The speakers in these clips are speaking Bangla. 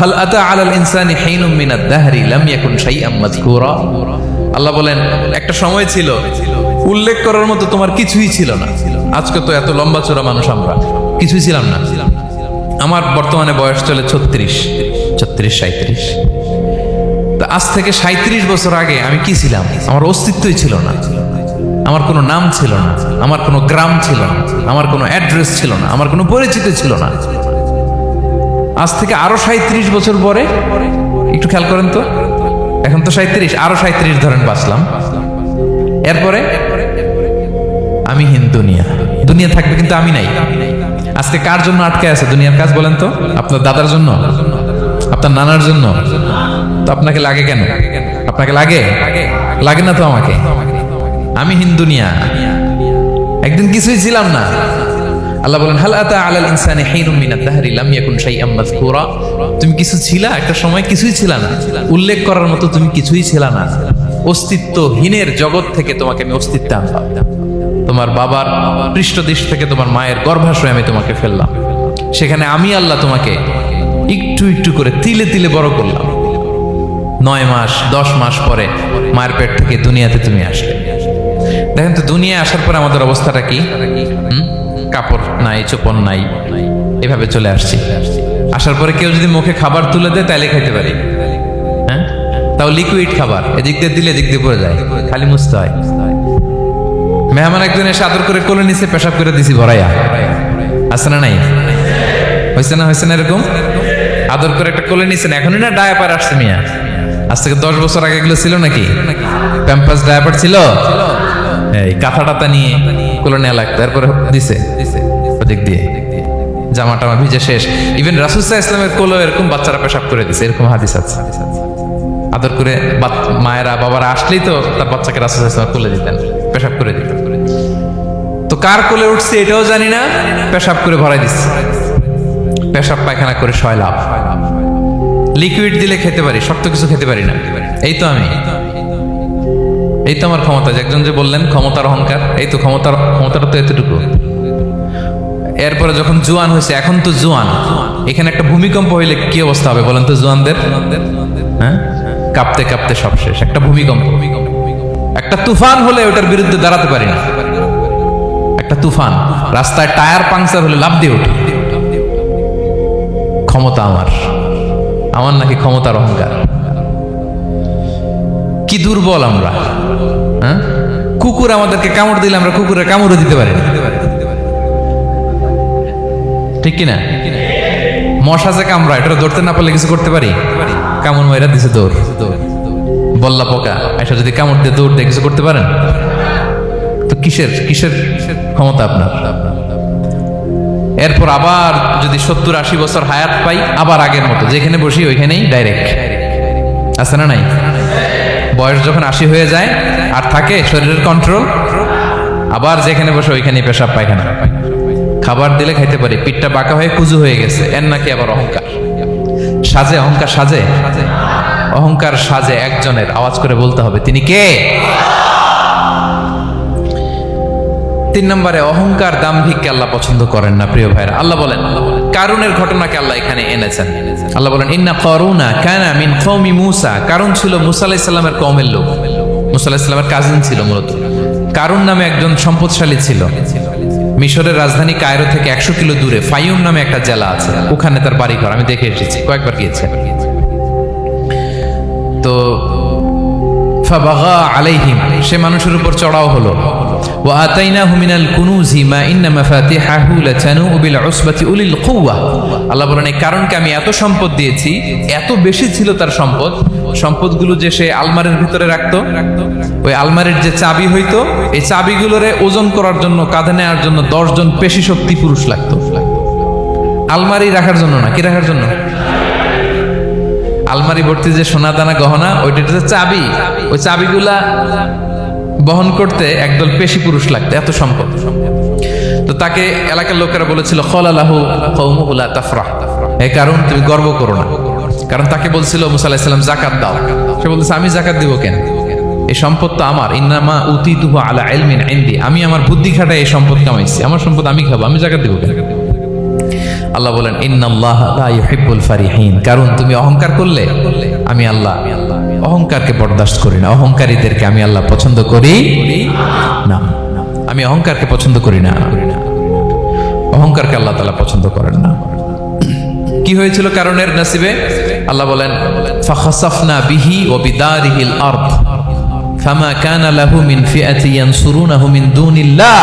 হাল আতা আলাল ইনসানি হিনুম মিনাদ দাহরি লাম ইয়াকুন শাইআম মাযকুরা? আল্লাহ বলেন, একটা সময় ছিল, উল্লেখ করার মতো তোমার কিছুই ছিল না। আজকে তো এত লম্বা চোরা মানুষ আমরা, কিছুই ছিলাম না। আমার বর্তমানে বয়স চলে ছত্রিশ ছত্রিশ সাঁত্রিশ তা আজ থেকে সাঁত্রিশ বছর আগে আমি কি ছিলাম? আমার অস্তিত্বই ছিল না। আমার কোনো নাম ছিল না। আমার কোনো গ্রাম ছিল না। আমার কোনো অ্যাড্রেস ছিল না। আমার কোনো পরিচিত ছিল না। আজ থেকে আরও সাঁত্রিশ বছর পরে, একটু খেয়াল করেন তো, এখন তো সাঁত্রিশ আরও সাঁত্রিশ ধরেন বাঁচলাম। এরপরে আমি হিন দুনিয়া। দুনিয়া থাকবে কিন্তু আমি নাই। আজকে কার জন্য আটকে আছে দুনিয়ার কাজ বলেন তো? আপনার দাদার জন্য? আপনার নানার জন্য? তো আপনাকে লাগে কেন? আপনাকে লাগে? লাগে না তো আমাকে? আমি হিন্দু হিন্দুনিয়া একদিন কিছুই ছিলাম না। আল্লাহ বলেন, হাল আতা আলাল ইনসানি হিনুম মিনাদ দাহরি, লাম ইয়াকুন শাইআম মাযকুরা? তুমি কিছু ছিলা? একটা সময় কিছুই ছিল না। উল্লেখ করার মতো তুমি কিছুই ছিল না। অস্তিত্বহীনের জগৎ থেকে তোমাকে আমি অস্তিত্ব আনলাম। তোমার বাবার পৃষ্ঠদেশ থেকে তোমার মায়ের গর্ভাশয়ে আমি তোমাকে ফেললাম। সেখানে আমি আল্লাহ তোমাকে একটু একটু করে তিলে তিলে বড় করলাম। নয় মাস, দশ মাস পরে মায়ের পেট থেকে দুনিয়াতে তুমি আসলে। দেখেন তো দুনিয়া আসার পরে আমাদের অবস্থাটা কি? হুম? কাপড় নাই, চোপন নাই, এভাবে চলে আসছি। আসার পরে কেউ যদি মুখে খাবার তুলে দেয় তাহলে খাইতে পারি। হ্যাঁ? তাও লিকুইড খাবার, এদিক দিয়ে দিলে এদিক দিয়ে পড়ে যায়, খালি মুছতে হয়। মেহমান একজন এসে আদর করে কোলে নিচে পেশাব করে দিছি, ভরাইয়া। আছে না নাই? হয়েছে না হয়েছে না এরকম? আদর করে একটা কোলে নিছেন, এখনই না ডায়াপার আসছে মিয়া? আজ থেকে দশ বছর আগে এগুলো ছিল নাকি? প্যাম্পাস ডায়াপার ছিল? এই, কাঁথা টাতা নিয়ে। নেওয়া লাগতো দিছে দিয়ে। জামা টামা ভিজে শেষ। ইভেন রাসুসাহ ইসলামের এরকম বাচ্চারা পেশাব করে দিছে, এরকম হাদিস আছে। আদর করে মায়েরা, বাবারা আসলেই তো তার বাচ্চাকে রাসুসাহ ইসলাম কোলে দিতেন, পেশাব করে দিতেন। তো কার কোলে উঠছে এটাও জানি না, পেশাব করে ভরাই দিচ্ছে পেশাব, পায়খানা করে ছয় লাভ লিকুইড দিলে খেতে পারি, শক্ত কিছু খেতে পারি না। এই তো আমি। এই তো আমার ক্ষমতা একজন যে বললেন, ক্ষমতার অহংকার, এই তো ক্ষমতার, ক্ষমতাটা তো এতটুকু। এরপরে যখন জোয়ান হয়েছে, এখন তো জোয়ান। এখানে একটা ভূমিকম্প হইলে কি অবস্থা হবে বলেন তো জোয়ানদের? হ্যাঁ? কাঁপতে কাঁপতে সব শেষ। একটা ভূমিকম্প। একটা তুফান হলে ওটার বিরুদ্ধে দাঁড়াতে পারি না। একটা তুফান। রাস্তায় টায়ার পাংচার হলে লাভ দিয়ে ওঠে ক্ষমতা আমার। আমার নাকি ক্ষমতার অহংকার। কি দুর্বল আমরা। হ্যাঁ? কুকুর আমাদেরকে কামড় দিলে আমরা কুকুরের কামড়ও দিতে পারি ঠিক কিনা? মশা যে কামড়া এটা ধরতে না পারলে কিছু করতে পারি? কামড় মাইরা দিছে দৌড় বল্লা পোকা এটা যদি কামড় দিয়ে দৌড় দিয়ে, কিছু করতে পারেন? তো কিসের কিসের ক্ষমতা আপনার? এরপর আবার যদি সত্তর আশি বছর হায়াত পাই, আবার আগের মতো, যেখানে বসি ওইখানেই ডাইরেক্ট আছে না নাই? বয়স যখন আশি হয়ে যায় আর থাকে, শরীরের কন্ট্রোল আবার যেখানে বসে ওইখানেই পেশাব পায়খানা। খাবার দিলে খাইতে পারি, পিঠটা বাঁকা হয়ে কুজু হয়ে গেছে, এর নাকি আবার অহংকার। সাজে অহংকার সাজে? অহংকার সাজে একজনের, আওয়াজ করে বলতে হবে, তিনি কে? তিন নম্বরে, অহংকার দাম্ভিককে আল্লাহ পছন্দ করেন না, প্রিয় ভাইরা। আল্লাহ বলেন আল্লাহ বলেন কারুনের ঘটনাকে আল্লাহ এখানে এনেছেন। আল্লাহ বলেন, ইন্না করুনা কানা মিন কওমি মুসা। কারণ ছিল মুসা আলাইহিস সালামের কওমের লোক। মুসা আলাইহিস সালামের কাজিন ছিল মূলত। কারুন নামে একজন সম্পদশালী ছিল। মিশরের রাজধানী কায়রো থেকে একশো কিলো দূরে ফাইউম নামে একটা জেলা আছে। ওখানে তার বাড়ি ঘর আমি দেখে এসেছি। কয়েকবার গিয়েছে। তো, ফাবাগা আলাইহিম, সে মানুষের উপর চড়াও হলো। মিনাল কুনুজি মা ইন্না মাফাতিহাহু লাতানু বিল উসবাতি উলিল কুওয়া। আল্লাহ বলেন, এই কারণকে আমি এত সম্পদ দিয়েছি, এত বেশি ছিল তার সম্পদ, সম্পদগুলো যে সে আলমারির ভিতরে রাখতো, ওই আলমারির যে চাবি হইতো, এই চাবিগুলোরে ওজন করার জন্য, কাঁধে নেওয়ার জন্য দশজন পেশি শক্তি পুরুষ লাগতো। আলমারি রাখার জন্য না, কি রাখার জন্য? আলমারি ভর্তি যে সোনা দানা গহনা, ওইটার যে চাবি, ওই চাবিগুলা বহন করতে একদল পেশি পুরুষ লাগতো, এত সম্পদ। তো তাকে এলাকার লোকেরা বলেছিল, খলালাহু কৌমুলা তাফরাহ। এই কারণ তুমি গর্ব করো না। কারণ তাকে বলছিল, মুসা আলাহিসাল্লাম জাকাত দাও। সে বলতেছে, আমি জাকাত দিব কেন? এই সম্পদ তো আমার। ইন্নামা উতি তুহু আলা এলমিন আইন্দি আমি আমার বুদ্ধি খাটায় এই সম্পদ কামাইছি। আমার সম্পদ আমি খাব, আমি জাকাত দিব কেন? আল্লাহ বলেন, ইন্নাল্লাহ লা ইউহিব্বুল ফারিহিন। কারণ তুমি অহংকার করলে আমি আল্লাহ আমি আল্লাহ অহংকারকে বরদাস্ত করি না। অহংকারীদেরকে আমি আল্লাহ পছন্দ করি না। আমি অহংকারকে পছন্দ করি না। অহংকারকে আল্লাহ তাআলা পছন্দ করেন না। কি হয়েছিল কারণের নসিবে? আল্লাহ বলেন, ফাখাসাফনা বিহি ওয়া বিদারিহিল আরদ। ফামা কানা লাহু মিন ফিআতি ইয়ানসুরুনাহু মিন দুনিল্লাহ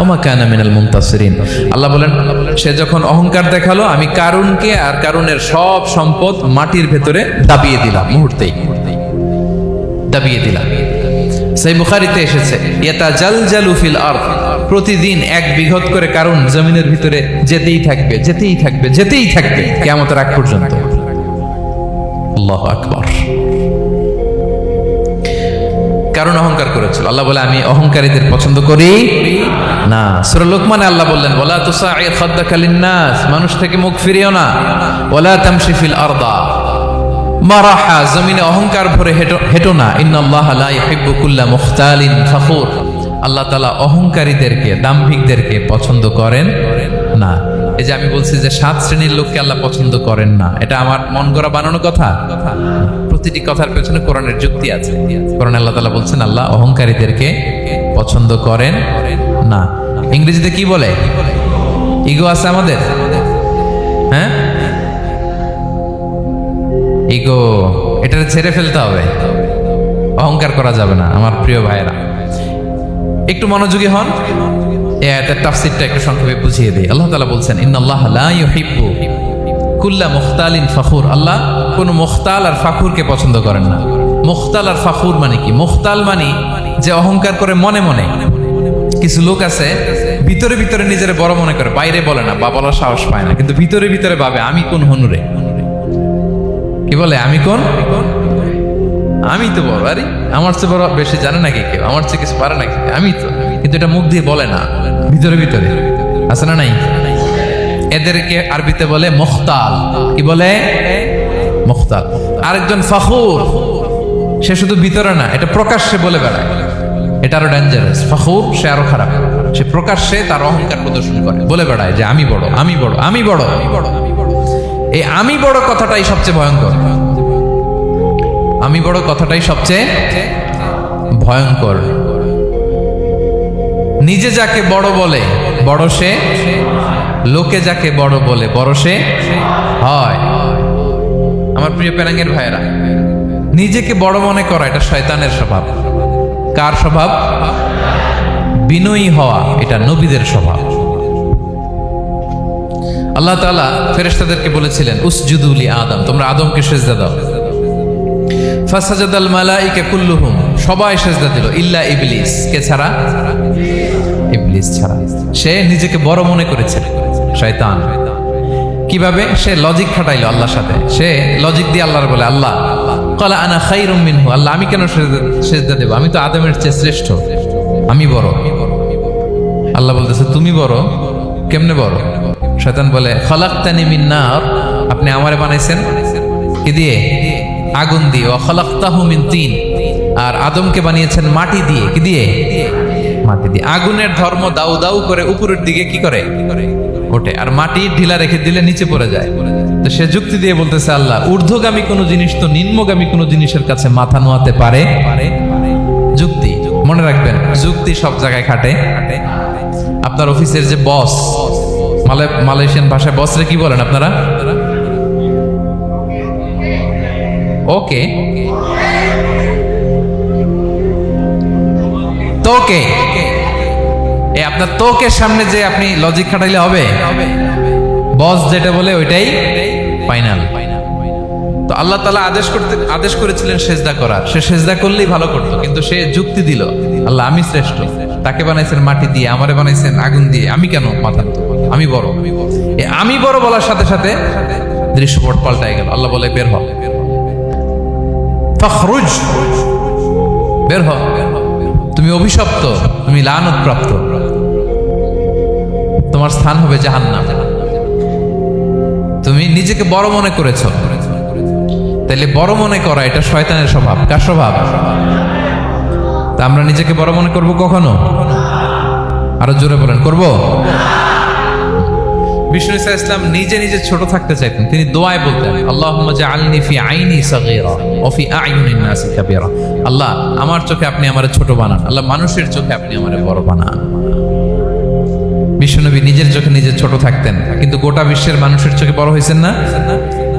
ওমা কানা মিনাল মুনতাসিরিন। আল্লাহ বলেন, সে যখন অহংকার দেখাল, আমি কারুনকে আর কারুনের সব সম্পদ মাটির ভেতরে দাবিয়ে দিলাম মুহূর্তেই। দাবিয়ে দিলাম। সেই বুখারিতে এসেছে, ইয়াতা জাল জালু ফিল আরদ প্রতিদিন এক বিঘত করে কারণ জমিনের ভিতরে যেতেই থাকবে যেতেই থাকবে যেতেই থাকবে কেমতের আগ পর্যন্ত। আকবার। কারণ অহংকার করেছিল। আল্লাহ বলে, আমি অহংকারীদের পছন্দ করি না। সুরা লোকমানে আল্লাহ বললেন ওলা তুসাইর খাদ্দাকালিন নাস মানুষ থেকে মুখ ফিরিও না। ওলা তামশি ফিল আরদা মারাহা, জমিনে অহংকার ভরে হেঁটো হেঁটো না। ইন্নাল্লাহ লা মুখতালিন ফাখুর। আল্লাহ তাআলা অহংকারীদেরকে, দাম্ভিকদেরকে পছন্দ করেন না। এই যে আমি বলছি যে সাত শ্রেণির লোককে আল্লাহ পছন্দ করেন না, এটা আমার মন গড়া বানানো কথা? প্রতিটি কথার পেছনে কোরআনের যুক্তি আছে। কোরআন আল্লাহ তাআলা বলছেন, আল্লাহ অহংকারীদেরকে পছন্দ করেন না। ইংরেজিতে কি বলে? ইগো আছে আমাদের? ইগো, এটা ছেড়ে ফেলতে হবে। অহংকার করা যাবে না, আমার প্রিয় ভাইরা একটু মনোযোগী হন। একটু সংক্ষেপে বুঝিয়ে দেই। আল্লাহ তাআলা বলছেন, ইন্নাল্লাহ লা ইউহিব্বু কুল্লা ফাখুর। আল্লাহ কোন মুখতাল আর ফাখুরকে পছন্দ করেন না। মুখতাল আর ফাখুর মানে কি? মুখতাল মানে যে অহংকার করে মনে মনে। কিছু লোক আছে, ভিতরে ভিতরে নিজের বড় মনে করে, বাইরে বলে না, বা বলার সাহস পায় না। কিন্তু ভিতরে ভিতরে ভাবে, আমি কোন হনুরে? কি বলে, আমি কোন? আমি তো বড়, আরে, আমার চেয়ে বড় বেশি জানে নাকি কেউ? আমার চেয়ে কিছু পারে নাকি আমি তো, কিন্তু এটা মুখ দিয়ে বলে না, ভিতরে ভিতরে। আছে না নাই? এদেরকে আরবিতে বলে মুখতাল। কি বলে? মুখতাল। আরেকজন ফাখুর। সে শুধু ভিতরে না, এটা প্রকাশ্যে বলে বেড়ায়। এটা আরও ডেঞ্জারাস ফাখুর, সে আরও খারাপ। সে প্রকাশ্যে তার অহংকার প্রদর্শন করে। বলে বেড়ায় যে আমি বড় আমি বড় আমি বড় আমি বড় আমি বড়। এই আমি বড় কথাটাই সবচেয়ে ভয়ঙ্কর। আমি বড় কথাটাই সবচেয়ে ভয়ঙ্কর। নিজে যাকে বড় বলে, বড় সে, লোকে যাকে বড় বলে, বড় সে হয়। আমার প্রিয় পেরাঙ্গের ভাইয়েরা, নিজেকে বড় মনে করা এটা শয়তানের স্বভাব। কার স্বভাব? বিনয়ী হওয়া এটা নবীদের স্বভাব। আল্লাহ তাআলা ফেরেশতাদেরকে বলেছিলেন উসজুদুলি আদম। তোমরা আদমকে সেজদা দাও। কুল্লুহুম, সবাই দিল ইবলিস। কে ছাড়া? সে নিজেকে বড় মনে কীভাবে? সে লজিক খাটাইলো সাথে। সে লজিক দিয়ে আল্লাহর বলে, আল্লাহ, কলা আনা আল্লাহ, আমি কেন সেজদা দেব? আমি তো আদমের চেয়ে শ্রেষ্ঠ। আমি বড়। আল্লাহ বলতেছে, তুমি বড়? কেমনে বড়? শয়তান বলে, খলাক্তানি মিন নার আপনি আমারে বানাইছেন? কি দিয়ে? আগুন দিয়ে। ও খলাক্তাহু মিন তিন আর আদমকে বানিয়েছেন মাটি দিয়ে। কি দিয়ে? মাটি দিয়ে। আগুনের ধর্ম দাউ দাউ করে উপরের দিকে কি করে? ওঠে। আর মাটি ঢিলা রেখে দিলে নিচে পড়ে যায়। তো সে যুক্তি দিয়ে বলতেছে আল্লাহ, ঊর্ধ্বগামী কোনো জিনিস তো নিম্নগামী কোনো জিনিসের কাছে মাথা নোয়াতে পারে? যুক্তি। মনে রাখবেন, যুক্তি সব জায়গায় খাটে। আপনার অফিসের যে বস মালয়েশিয়ান ভাষায় বসরে কি বলেন আপনারা? ওকে। তোকে। এ, আপনার তোকের সামনে যে আপনি লজিক খাটাইলে হবে? বস যেটা বলে ওইটাই ফাইনাল তো আল্লাহ তালা আদেশ করতে আদেশ করেছিলেন সেজদা করার। সে সেজদা করলেই ভালো করতো, কিন্তু সে যুক্তি দিল, আল্লাহ, আমি শ্রেষ্ঠ। তাকে বানাইছেন মাটি দিয়ে, আমারে বানাইছেন আগুন দিয়ে, আমি কেন মাথা? আমি বড়। আমি বড় বলার সাথে সাথে দৃশ্যপট পাল্টাই গেল। আল্লাহ বলে, বের হ। ফখরুজ। বের হ। তুমি অভিশপ্ত। তুমি লানত প্রাপ্ত তোমার স্থান হবে জাহান্নাম। তুমি নিজেকে বড় মনে করেছ। তাইলে বড় মনে করা, এটা শয়তানের স্বভাব। কার স্বভাব? তা আমরা নিজেকে বড় মনে করব কখনো? আরও জোরে বলেন, করব? বিষ্ণু ইসা ইসলাম নিজে নিজে ছোট থাকতে চাইতেন। তিনি দোয়ায় বলতেন, আল্লাহুম্মা জাআলনি ফি আইনি সাগীরা ওয়া ফি আ'য়ুনিন নাসি আল্লাহ, আমার চোখে আপনি আমারে ছোট বানান। আল্লাহ, মানুষের চোখে আপনি আমারে বড় বানান। বিশ্বনবী নিজের চোখে নিজে ছোট থাকতেন, কিন্তু গোটা বিশ্বের মানুষের চোখে বড় হয়েছেন না?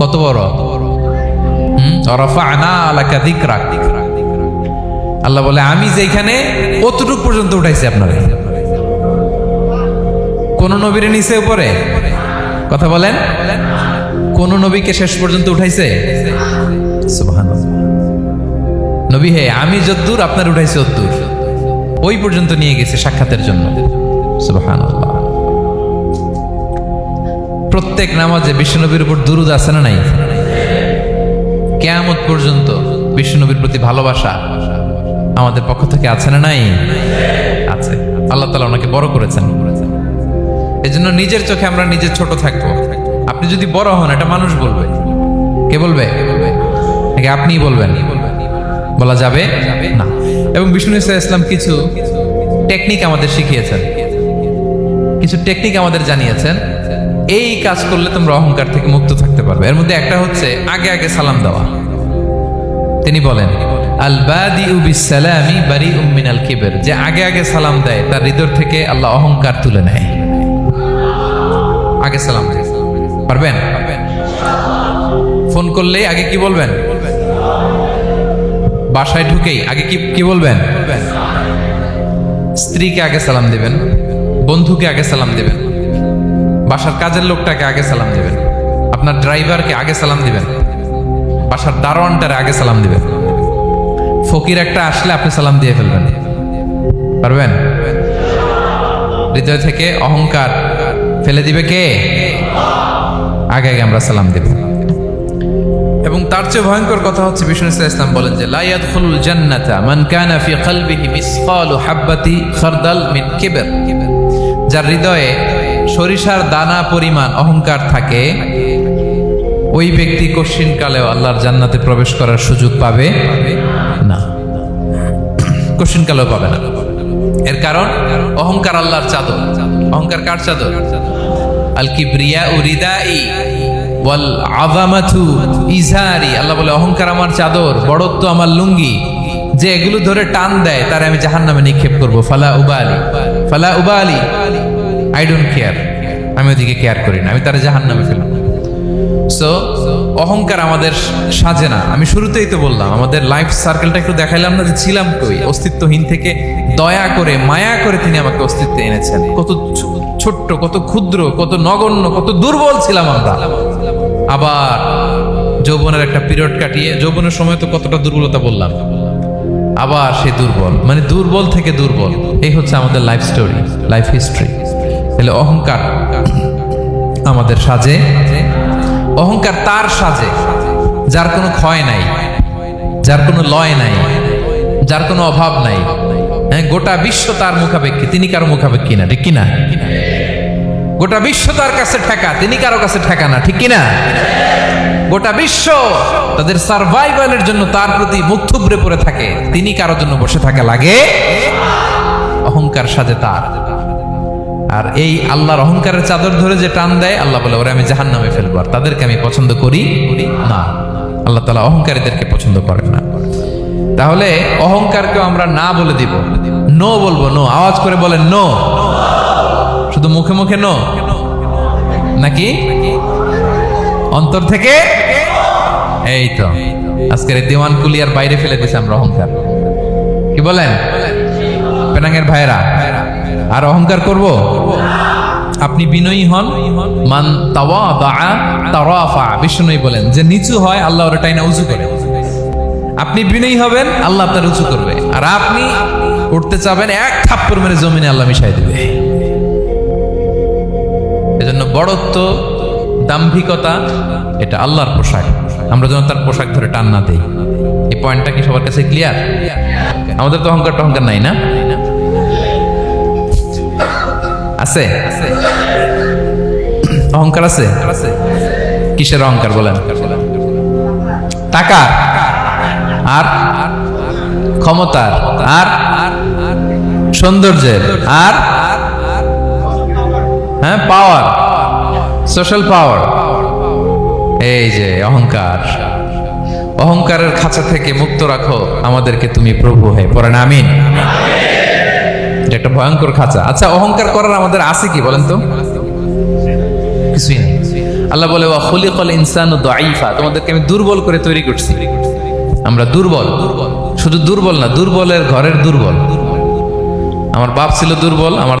কত বড়? আল্লাহ বলে, আমি যেখানে কতটুক পর্যন্ত উঠাইছি আপনারে। কোন নবীর নিচে উপরে? কথা বলেন। কোন নবীকে শেষ পর্যন্ত উঠাইছে? নবী হে, আমি যদ্দূর, আপনার উঠাইছে অদ্দূর। ওই পর্যন্ত নিয়ে গেছে সাক্ষাতের জন্য। প্রত্যেক নামাজে বিশ্বনবীর উপর দুরুদ আছে না নাই? কেয়ামত পর্যন্ত বিশ্বনবীর প্রতি ভালোবাসা আমাদের পক্ষ থেকে আছে না নাই? আছে। আল্লাহ তালা ওনাকে বড় করেছেন। এজন্য নিজের চোখে আমরা নিজের ছোট থাকব। আপনি যদি বড় হন, এটা মানুষ বলবে। কে বলবে? নাকি আপনিই বলবেন? বলা যাবে? না। এবং বিষ্ণু ইসা ইসলাম কিছু টেকনিক আমাদের শিখিয়েছেন। কিছু টেকনিক আমাদের জানিয়েছেন। এই কাজ করলে তোমরা অহংকার থেকে মুক্ত থাকতে পারবে। এর মধ্যে একটা হচ্ছে আগে আগে সালাম দেওয়া। তিনি বলেন আল বাদি সালামি বারি উম্মিনাল কিবের। যে আগে আগে সালাম দেয়, তার হৃদয় থেকে আল্লাহ অহংকার তুলে নেয়। আগে সালাম পারবেন? ফোন করলেই আগে কি বলবেন? বাসায় ঢুকেই আগে কি কি বলবেন? স্ত্রীকে আগে সালাম দিবেন, বন্ধুকে আগে সালাম দিবেন, বাসার কাজের লোকটাকে আগে সালাম দিবেন, আপনার ড্রাইভারকে আগে সালাম দিবেন, বাসার দারোয়ানটারে আগে সালাম দিবেন। ফকির একটা আসলে আপনি সালাম দিয়ে ফেলবেন। পারবেন? হৃদয় থেকে অহংকার ফেলে দিবে কে? আগে আগে আমরা সালাম দেব। এবং তার চেয়ে ভয়ঙ্কর কথা হচ্ছে, বিষ্ণু ইসলাম বলেন যে, লা ইয়াদখুলুল জান্নাতা মান কানা ফি কলবিহি মিসকালু হাব্বাতি খারদাল মিন কিবর। যার হৃদয়ে সরিষার দানা পরিমাণ অহংকার থাকে, ওই ব্যক্তি কশিন কালেও আল্লাহর জান্নাতে প্রবেশ করার সুযোগ পাবে না। কশিন কালেও পাবে না। এর কারণ, অহংকার আল্লাহর চাদর। অহংকার কার চাদর? আল কিবরিয়া উরিদাই ওয়াল আযামাতু ইজারি। আল্লাহ বলে, অহংকার আমার চাদর, বড়ত্ব আমার লুঙ্গি, যে এগুলো ধরে টান দেয়, তারে আমি জাহান্নামে নিক্ষেপ করব। ফালা উবালি ফালা উবালি আই ডোন্ট কেয়ার আমি ওদিকে কেয়ার করি না, আমি তারা জাহান্নামে ফেলব। সো অহংকার আমাদের সাজে না। আমি শুরুতেই তো বললাম, আমাদের লাইফ সার্কেলটা একটু দেখাইলাম না যে ছিলাম কই? অস্তিত্বহীন থেকে দয়া করে, মায়া করে তিনি আমাকে অস্তিত্বে এনেছেন। কত ছোট্ট, কত ক্ষুদ্র, কত নগণ্য, কত দুর্বল ছিলাম আমরা। আবার যৌবনের একটা পিরিয়ড কাটিয়ে, যৌবনের সময় তো কতটা দুর্বলতা বললাম। আবার সে দুর্বল মানে দুর্বল থেকে দুর্বল। এই হচ্ছে আমাদের লাইফ স্টোরি লাইফ হিস্ট্রি তাহলে অহংকার আমাদের সাজে, অহংকার তার সাজে, যার কোনো ক্ষয় নাই, যার কোনো লয় নাই, যার কোনো অভাব নাই। হ্যাঁ গোটা বিশ্ব তার মুখাপেক্ষী, তিনি কারও মুখাপেক্ষী না, ঠিক কিনা? গোটা বিশ্ব তার কাছে ঠেকা, তিনি কারও কাছে ঠেকা না, ঠিক কিনা? গোটা বিশ্ব তাদের সার্ভাইভালের জন্য তার প্রতি মুখ থুবড়ে পড়ে থাকে, তিনি কারও জন্য বসে থাকা লাগে অহংকার সাজে তার। আর এই আল্লাহর অহংকারের চাদর ধরে যে টান দেয়, আল্লাহ বলে, ওরা আমি জাহান নামে ফেলব, আর তাদেরকে আমি পছন্দ করি না। আল্লাহ তালা অহংকারীদেরকে পছন্দ করেন না। তাহলে অহংকারকেও আমরা না বলে দিব, নো বলব, নো। আওয়াজ করে বলেন, নো। শুধু মুখে মুখে নো? নাকি? অন্তর থেকে? এই তো। আজকের দেওয়ান কুলিয়ার বাইরে ফেলে দিছে আমরা অহংকার। কি বলেন? পেনাঙ্গের ভাইরা আর অহংকার করব? আপনি বিনয়ী হন। মান তাওয়া তারাফা, বিষ্ণুই বলেন। যে নিচু হয়, আল্লাহ ওর টাইনা উঁচু করে। আপনি বিনয়ী হবেন, আল্লাহ আপনার উঁচু করবে। আর আপনি উঠতে চাবেন, এক থাপ্পড় মেরে জমিনে আল্লাহ মিশাই দিবে। এজন্য বড়ত্ব, দাম্ভিকতা, এটা আল্লাহর পোশাক। আমরা যেন তার পোশাক ধরে টান না দেই। এই পয়েন্টটা কি সবার কাছে ক্লিয়ার আমাদের তো অহংকার টহংকার নাই না? আছে? অহংকার আছে? কিসের অহংকার বলেন? টাকা আর? ক্ষমতার। আর? সৌন্দর্যের। আর? হ্যাঁ পাওয়ার সোশ্যাল পাওয়ার এই যে অহংকার। অহংকারের খাঁচা থেকে মুক্ত রাখো, আমাদেরকে তুমি প্রভু হয়ে পড়েন আমিন। একটা ভয়ঙ্কর খাঁচা। আচ্ছা অহংকার করার আমাদের আছে কি বলেন তো? কিছুই আল্লাহ বলে, ওয়া খুলিকাল ইনসানু দাঈফা। তোমাদেরকে আমি দুর্বল করে তৈরি করছি। আমরা দুর্বল। শুধু দুর্বল না, দুর্বলের ঘরের দুর্বল। আমার বাপ ছিল দুর্বল, আমার